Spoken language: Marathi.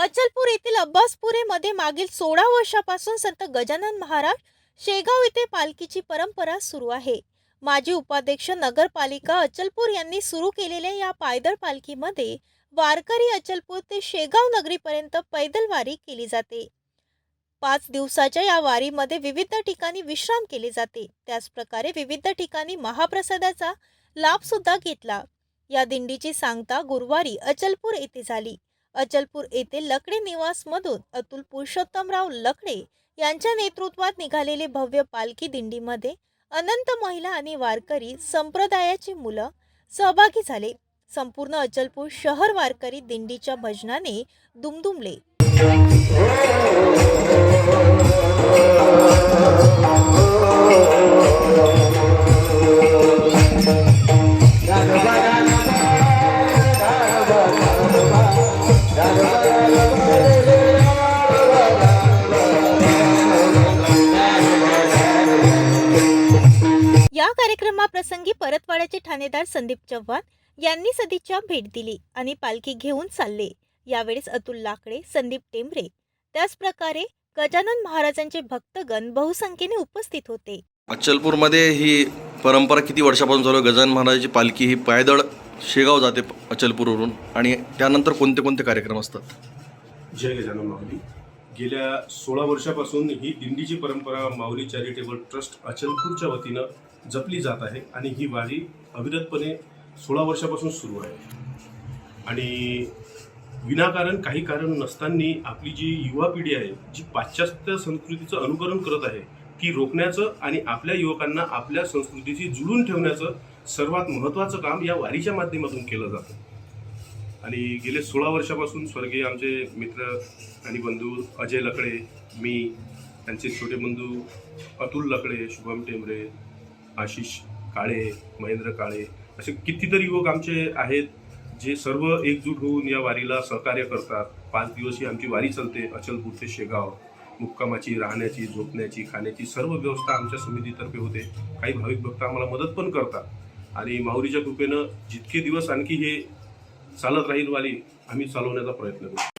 अचलपूर येथील अब्बासपुरेमध्ये मागील सोळा वर्षापासून संत गजानन महाराज शेगाव येथे पालखीची परंपरा सुरू आहे. माजी उपाध्यक्ष नगरपालिका अचलपूर यांनी सुरू केलेल्या या पायदळ पालखीमध्ये वारकरी अचलपूर ते शेगाव नगरीपर्यंत पैदल वारी केली जाते. पाच दिवसाच्या या वारीमध्ये विविध ठिकाणी विश्राम केले जाते. त्याचप्रकारे विविध ठिकाणी महाप्रसादाचा लाभ सुद्धा घेतला. या दिंडीची सांगता गुरुवारी अचलपूर येथे झाली. अचलपूर येथे लकडे निवासमधून अतुल पुरुषोत्तमराव लकडे यांच्या नेतृत्वात निघालेले भव्य पालखी दिंडीमध्ये अनंत महिला आणि वारकरी संप्रदायाची मुलं सहभागी झाले. संपूर्ण अचलपूर शहर वारकरी दिंडीच्या भजनाने दुमदुमले. या कार्यक्रमाप्रसंगी परतवाड्याचे ठाणेदार संदीप चव्हाण यांनी सदिच्छा भेट दिली आणि पालखी घेऊन चालले. यावेळेस अतुल लाकडे संदीप टेंबरे. त्याचप्रकारे गजानन महाराजांचे भक्तगण बहुसंख्येने उपस्थित होते. अचलपूरमध्ये ही परंपरा किती वर्षापासून चालू आहे? गजानन महाराजाची पालखी ही पायदळ शेगाव जाते अचलपूरवरून आणि त्यानंतर कोणते कोणते कार्यक्रम असतात? जय गजानन गेल्या सोळा वर्षापासून ही दिंडीची परंपरा माऊली चॅरिटेबल ट्रस्ट अचलपूरच्या वतीनं जपली जात आहे आणि ही वारी अविरतपणे सोळा वर्षापासून सुरू आहे. आणि विनाकारण काही कारण नसताना आपली जी युवा पिढी आहे जी पाश्चात्य संस्कृतीचं अनुकरण करत आहे ती रोखण्याचं आणि आपल्या युवकांना आपल्या संस्कृतीशी जुळून ठेवण्याचं सर्वात महत्त्वाचं काम या वारीच्या माध्यमातून केलं जातं. आणि गेले सोळा वर्षापासून स्वर्गीय आमचे मित्र आणि बंधू अजय लकडे मी त्यांचे छोटे बंधू अतुल लकडे शुभम टेंबरे आशिष काळे महेंद्र काळे असे कितीतरी युवक आमचे आहेत जे सर्व एकजूट होऊन या वारीला सहकार्य करतात. पाच दिवस ही आमची वारी चालते अचलपूर ते शेगाव मुक्कामाची राहण्याची झोपण्याची खाण्याची सर्व व्यवस्था आमच्या समितीतर्फे होते. काही भाविक भक्त आम्हाला मदत पण करतात. आणि माहुरीच्या कृपेनं जितके दिवस आणखी हे चालत राहील वाली आम्ही चालवण्याचा प्रयत्न करू.